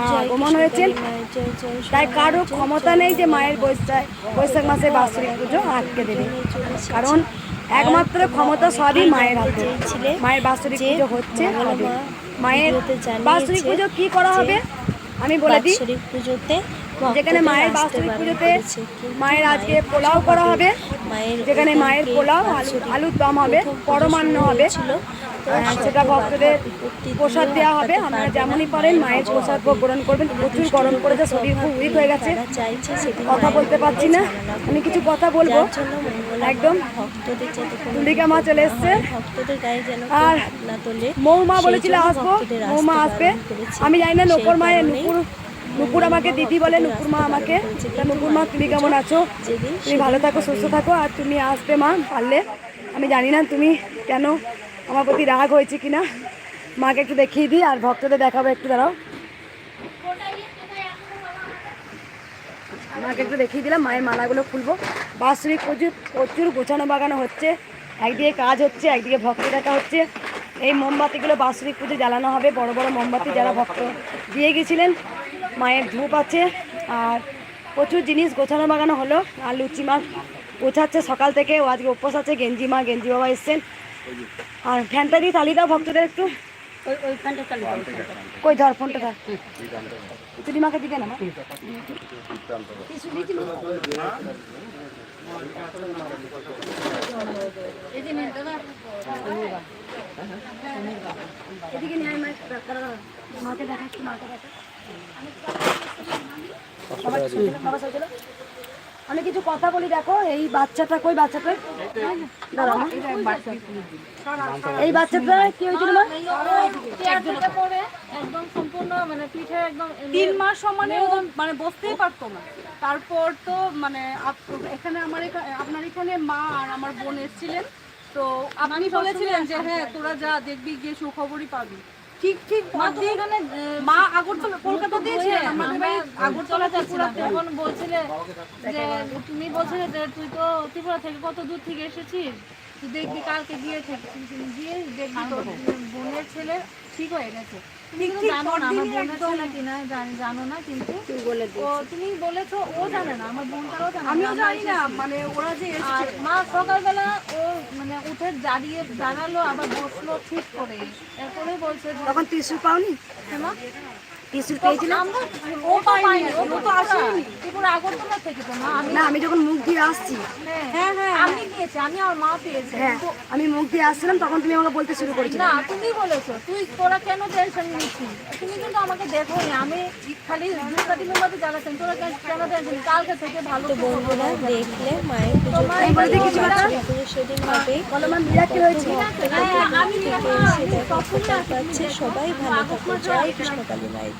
মা আগমন হয়েছেন তাই কারও ক্ষমতা নেই যে মায়ের বৈশাখ বৈশাখ মাসে বাৎসরিক পুজো আটকে দেবে। কারণ একমাত্র ক্ষমতা সবই মায়ের হাতে। মায়ের বাৎসরিক পুজো হচ্ছে। মায়ের বাৎসরিক পুজো কি করা হবে? আমি বলে দিই। পুজোতে যেখানে মায়ের বাৎসরিক পুজোতে মায়ের আজকে পোলাও করা হবে। যেখানে মায়ের পোলাও আলু আলুর দম হবে পরমান্ন হবে। সেটা ভক্তদের প্রসাদ দেওয়া হবে। আপনারা যেমনই পারেন মায়ের প্রসাদ ভোগ গ্রহণ করবেন। প্রচুর গরম করেছে শরীর খুব উইক হয়ে গেছে। কথা বলতে পারছি না। আমি কিছু কথা বলব। একদম তুলিকা মা চলে এসছে। আর মৌমা বলেছিল আসব। মৌমা আসবে আমি জানি না নুপুর মায়ের নুপুর নুপুর আমাকে দিদি বলে, নুপুর মা আমাকে। নুপুর মা, তুমি কেমন আছো? তুমি ভালো থাকো, সুস্থ থাকো, আর তুমি আসবে মা পারলে। আমি জানি না তুমি কেন আমার প্রতি রাগ হয়েছে কিনা। মাকে একটু দেখিয়ে দিই, আর ভক্তদের দেখাবো একটু, দাঁড়াও। মাকে একটু দেখিয়ে দিলাম, মায়ের মালাগুলো খুলবো। বাৎসরিক প্রচুর প্রচুর গোছানো বাগানো হচ্ছে। একদিকে কাজ হচ্ছে, একদিকে ভক্ত দেখা হচ্ছে। এই মোমবাতিগুলো বাৎসরিক পুজো জ্বালানো হবে, বড় বড় মোমবাতি যারা ভক্ত দিয়ে গেছিলেন। মায়ের ধূপ আছে আর প্রচুর জিনিস গোছানো বাগানো হলো আর লুচি মা গোছাচ্ছে সকাল থেকে ও আজকে উপোস আছে গেঞ্জি মা গেঞ্জি বাবা এসছেন। আর ফ্যানটা দিয়ে তালি দাও ভক্তদের একটু। কই ধর ফোনটা ধর। তুলি মাকে দিবে না মা এদিকে নিয়ে আয় মাকে মাকে দেখা একটু মাকে দেখা বাবা চলো, বাবা চলো, চলো। আমি কিছু কথা বলি দেখো এই বাচ্চাটা কই বাচ্চাটা? এই বাচ্চাটা কি হয়েছিল একদম সম্পূর্ণ মানে পিঠে একদম তিন মাস সমানে মানে বসতেই পারতো না। তারপর তো মানে এখানে আমার আপনার এখানে মা আর আমার বোন এসেছিলেন। তো আপনি বলেছিলেন যে হ্যাঁ তোরা যা দেখবি গিয়ে সুখবরই পাবি। ঠিক ঠিক মা আগরতলা কলকাতা দিয়েছে আগরতলা ত্রিপুরা বলছিলে যে তুমি বলছিলে যে তুই তো ত্রিপুরা থেকে কত দূর থেকে এসেছিস? তুই দেখবি কালকে গিয়ে গিয়ে দেখবি তোর বোনের ছেলে। ঠিক হয়ে গেছে তুমি জানো না আমার বোনের ছেলে কিনা জানো না কিন্তু। তুমি বলেছ ও জানে না আমার বোনটাও জানে আমিও জানি না মানে ওরা যে আর মা সকালবেলা ও মানে উঠে দাঁড়িয়ে দাঁড়াল আবার বসল ঠিক করে। এরপরে বলছে তখন ত্রিশুল পাওনি? হ্যাঁ মা? আমরা ও পাইনি ও তো আসেনি। আগরতলা থেকে তো না আমি না আমি যখন মুখ দিয়ে আসছি। হ্যাঁ হ্যাঁ আমি নিয়েছি আমি আর মা পেয়েছি হ্যাঁ আমি মুখ দিয়ে আসছিলাম তখন তুমি আমাকে বলতে শুরু করেছিলে না তুমি বলেছ তুই তোরা কেন টেনশন নিচ্ছিস? তুমি কিন্তু আমাকে দেখো আমি খালি দুটা দিনের মধ্যে জানাচ্ছেন তোরা কেন কেন টেনশন কালকে থেকে ভালো তো বন্ধুরা দেখলে মায়ের পুজো কিছু কথা সেদিন হবে বলো মা মিরা কি হয়েছে। হ্যাঁ, আমি সবাই ভালো থাকো জয় কৃষ্ণ কালী মায়ের